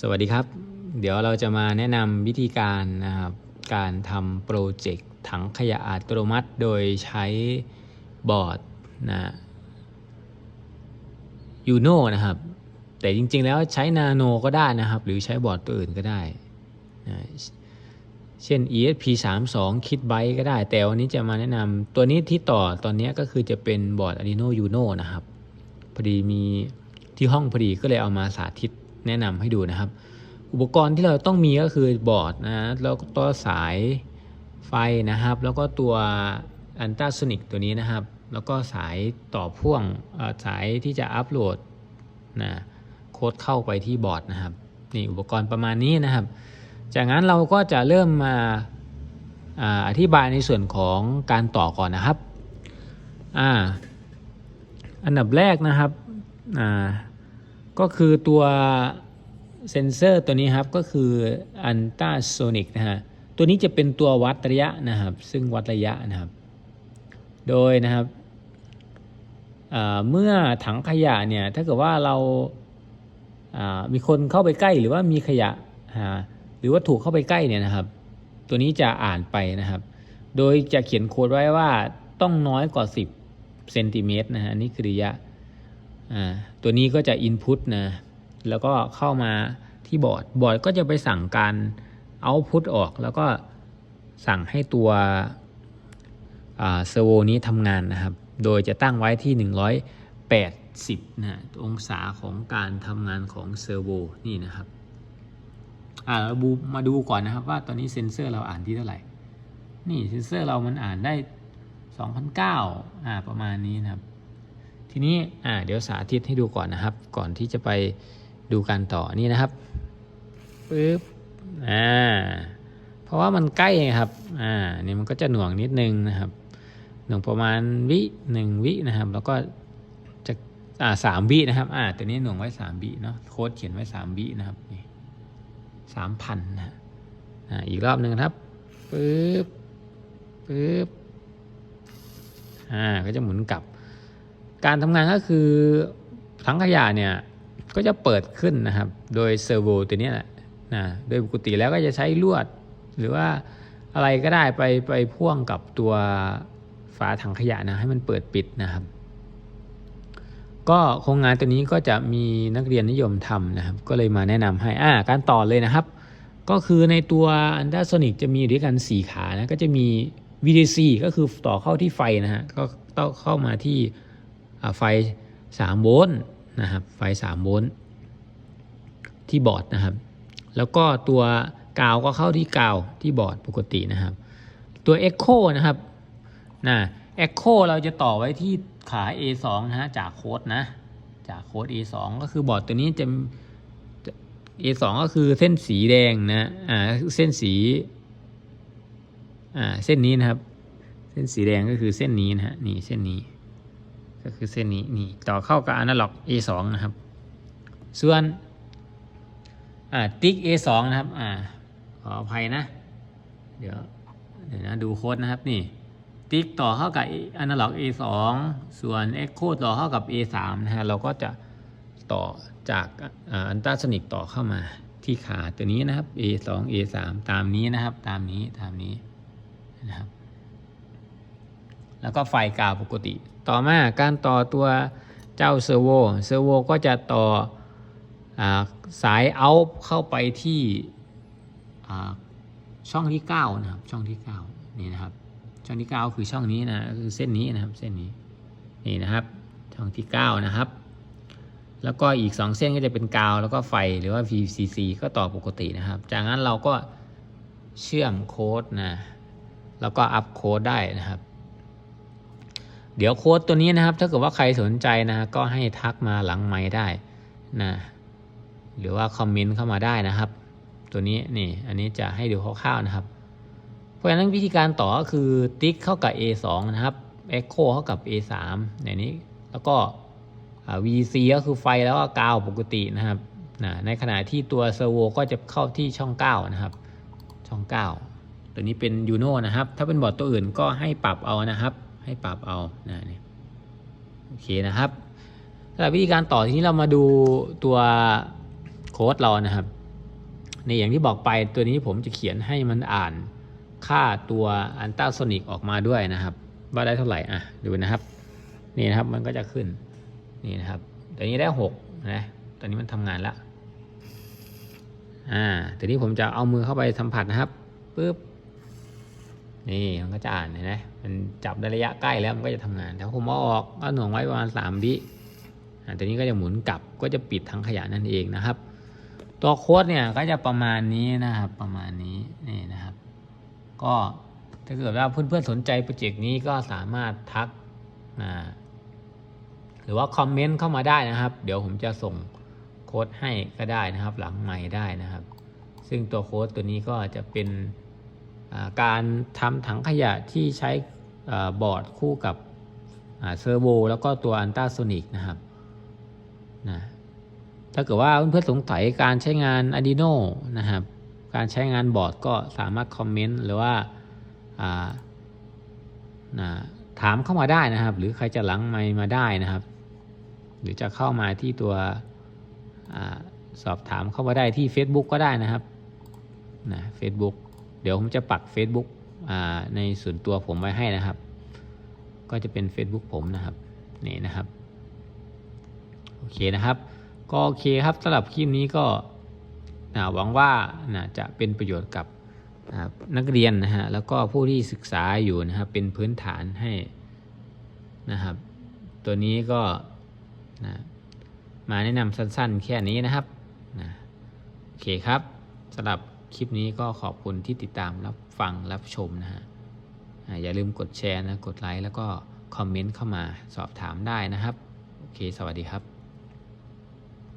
สวัสดีครับ เดี๋ยวเราจะมาแนะนำวิธีการนะครับการทำโปรเจกต์ถังขยะอัตโนมัติ โดยใช้บอร์ดนะยูโนนะครับ แต่จริงๆแล้วใช้นาโนก็ได้นะครับ หรือใช้บอร์ดตัวอื่นก็ได้นะเช่น ESP 3 2 Kit Byte ก็ได้ แต่วันนี้จะมาแนะนำตัวนี้ที่ต่อตอนนี้ก็คือจะเป็นบอร์ด Arduino Uno นะครับ พอดีมีที่ห้องพอดีก็เลยเอามาสาธิต แนะนำให้ดูนะครับ อุปกรณ์ที่เราต้องมีก็คือบอร์ดนะแล้วก็ตัวสายไฟนะครับ แล้วก็ตัวอันตราโซนิกตัวนี้นะครับ แล้วก็สายต่อพ่วงสายที่จะอัปโหลดนะโค้ดเข้าไปที่บอร์ดนะครับนี่อุปกรณ์ประมาณนี้นะครับ จากนั้นเราก็จะเริ่มมาอ่าอธิบายในส่วนของการต่อก่อนนะครับอ่าอันดับแรกนะครับอ่า ก็คือตัวเซนเซอร์ตัวนี้ครับก็คืออันตราโซนิกนะฮะตัวนี้จะเป็นตัววัดระยะนะครับ ซึ่งวัดระยะนะครับ โดยนะครับเมื่อถังขยะเนี่ยถ้าเกิดว่าเรามีคนเข้าไปใกล้หรือว่ามีขยะหรือว่าถูกเข้าไปใกล้เนี่ยนะครับ ตัวนี้จะอ่านไปนะครับ โดยจะเขียนโค้ดไว้ว่าต้องน้อยกว่า 10เซนติเมตรนะฮะนี่คือระยะ ตัวนี้ก็จะ Input นะ แล้วก็เข้ามาที่บอร์ด บอร์ดก็จะไปสั่งการ Output ออก แล้วก็สั่งให้ตัวเซอร์โวนี้ทำงานนะครับ โดยจะตั้งไว้ที่ 180นะองศาของการทำงานของเซอร์โวนี่นะครับเราบูมาดูก่อนนะครับว่าตอนนี้เซ็นเซอร์เราอ่านที่เท่าไหร่ นี่เซ็นเซอร์เรามันอ่านได้ 2,009อ่าประมาณนี้นะครับ ทีนี้อ่าเดี๋ยวสาธิตให้ดูก่อนนะครับ ก่อนที่จะไปดูการต่อนี่นะครับปึ๊บอ่าเพราะว่ามันใกล้ครับอ่านี่มันก็จะหน่วงนิดนึงนะครับ หน่วงประมาณวิหนึ่งวินะครับ แล้วก็จะอ่าสามวินะครับอ่าตัวนี้หน่วงไว้สามวิเนาะโค้ดเขียนไว้สามวินะครับนี่สามพันนะอ่าอีกรอบหนึ่งครับปึ๊บปึ๊บอ่าก็จะหมุนกลับ การทำงานก็คือถังขยะเนี่ยก็จะเปิดขึ้นนะครับ โดยเซอร์โวตัวนี้แหละนะโดยปกติแล้วก็จะใช้ลวด หรือว่าอะไรก็ได้ไปไปพ่วงกับตัวฝาถังขยะนะให้มันเปิดปิดนะครับ ก็โครงงานตัวนี้ก็จะมีนักเรียนนิยมทำนะครับ ก็เลยมาแนะนำให้อ่าการต่อเลยนะครับ ก็คือในตัวอันดาโซนิกจะมีอยู่ด้วยกัน 4 ขานะก็จะมี VDC ก็คือต่อเข้าที่ไฟนะฮะก็ต้องเข้ามาที่ ไฟ 3 โวลต์นะครับไฟ 3 โวลต์ที่บอร์ดนะครับ แล้วก็ตัวกาวก็เข้าที่กาวที่บอร์ดปกตินะครับ ตัว Echo นะครับนะ Echo เราจะต่อไว้ที่ขา A2 นะฮะจากโค้ดนะ จากโค้ด A2 ก็คือบอร์ดตัวนี้จะ A2 ก็คือเส้นสีแดงนะอ่าเส้นสีอ่าเส้นนี้นะครับ เส้นสีแดงก็คือเส้นนี้นะฮะนี่เส้นนี้ ก็คือเส้นนี้นี่ต่อเข้ากับ Analog A2 นะครับ ส่วนอ่าติ๊ก A2 นะครับอ่าขออภัยนะ เดี๋ยวเดี๋ยวนะดูโค้ดนะครับนี่ติ๊กต่อเข้ากับ Analog A2 ส่วน Echo ต่อเข้ากับ A3 นะฮะเราก็จะต่อจากอันตราสนิกต่อเข้ามาที่ขาตัวนี้นะครับ A2 A3 ตามนี้นะครับ ตามนี้ตามนี้นะครับ แล้วก็ไฟกาวปกติ ต่อมาการต่อตัวเจ้าเซอร์โว เซอร์โวก็จะต่ออสายเอาเข้าไปที่ช่องที่ 9 นะครับ ช่องที่ 9 นี่นะครับ ช่องที่ 9 คือช่องนี้นะคือเส้นนี้นะครับ เส้นนี้ นี่นะครับ ช่องที่ 9 นะครับ แล้วก็อีก 2 เส้นก็จะเป็นกาว แล้วก็ไฟหรือว่า VCC ก็ต่อปกตินะครับ จากนั้นเราก็เชื่อมโค้ดนะ แล้วก็อัพโค้ดได้นะครับ เดี๋ยวโค้ดตัวนี้นะครับ ถ้าเกิดว่าใครสนใจนะ ก็ให้ทักมาหลังไม้ได้นะหรือว่าคอมเมนต์เข้ามาได้นะครับ ตัวนี้นี่อันนี้จะให้ดูคร่าวๆนะครับ เพราะฉะนั้นวิธีการต่อก็คือติ๊กเข้ากับ A2 นะครับ Echo เข้ากับ A3 ในนี้แล้วก็ VC ก็คือไฟแล้วก็กาวปกตินะครับนะในขณะที่ตัวเซอร์โวก็จะเข้าที่ช่อง 9 นะครับ ช่อง 9 ตัวนี้เป็นยูโนนะครับ ถ้าเป็นบอร์ดตัวอื่นก็ให้ปรับเอานะครับ ให้ปรับเอานะนี่โอเคนะครับสำหรับวิธีการต่อทีนี้เรามาดูตัวโค้ดเรานะครับในอย่างที่บอกไปตัวนี้ผมจะเขียนให้มันอ่านค่าตัวอันต้าโซนิกออกมาด้วยนะครับ ว่าได้เท่าไหร่อะดูนะครับ นี่นะครับมันก็จะขึ้นนี่นะครับตัวนี้ได้หกนะตอนนี้มันทำงานละอ่าทีนี้ผมจะเอามือเข้าไปสัมผัสนะครับปุ๊บ นี่มันก็จะอ่านเห็นไหมมันจับในระยะใกล้แล้วมันก็จะทำงานแต่ผมเอาออกก็หน่วงไว้ประมาณสามวิตัวนี้ก็จะหมุนกลับก็จะปิดทั้งขยะนั่นเองนะครับ ตัวโค้ดเนี่ยก็จะประมาณนี้นะครับประมาณนี้นี่นะครับ ก็ถ้าเกิดว่าเพื่อนๆสนใจโปรเจกต์นี้ก็สามารถทักมาหรือว่าคอมเมนต์เข้ามาได้นะครับ เดี๋ยวผมจะส่งโค้ดให้ก็ได้นะครับ หลังใหม่ได้นะครับ ซึ่งตัวโค้ดตัวนี้ก็จะเป็น การทำถังขยะที่ใช้บอร์ดคู่กับเซอร์โวแล้วก็ตัวอันต้าโซนิกนะครับนะถ้าเกิดว่าเพื่อนๆสงสัยการใช้งาน Arduino นะครับ การใช้งานบอร์ดก็สามารถคอมเมนต์หรือว่าานะถามเข้ามาได้นะครับ หรือใครจะหลังไมมาได้นะครับ หรือจะเข้ามาที่ตัวอสอบถามเข้ามาได้ที่ Facebook ก็ได้นะครับนะ Facebook ดี๋ยวผมจะปัก Facebook อ่าในส่วนตัวผมไว้ให้นะครับ ก็จะเป็น Facebook ผมนะครับนี่นะครับโอเคนะครับ ก็โอเคครับสำหรับคลิปนี้ก็หวังว่านะจะเป็นประโยชน์กับนะครับนักเรียนนะฮะแล้วก็ผู้ที่ศึกษาอยู่นะครับเป็นพื้นฐานให้นะครับ ตัวนี้ก็นะมาแนะนำสั้นๆ แค่นี้นะครับนะโอเคครับสำหรับ คลิปนี้ก็ขอบคุณที่ติดตามรับฟังรับชมนะฮะอย่าลืมกดแชร์นะ กดไลค์แล้วก็คอมเมนต์เข้ามาสอบถามได้นะครับ โอเค สวัสดีครับ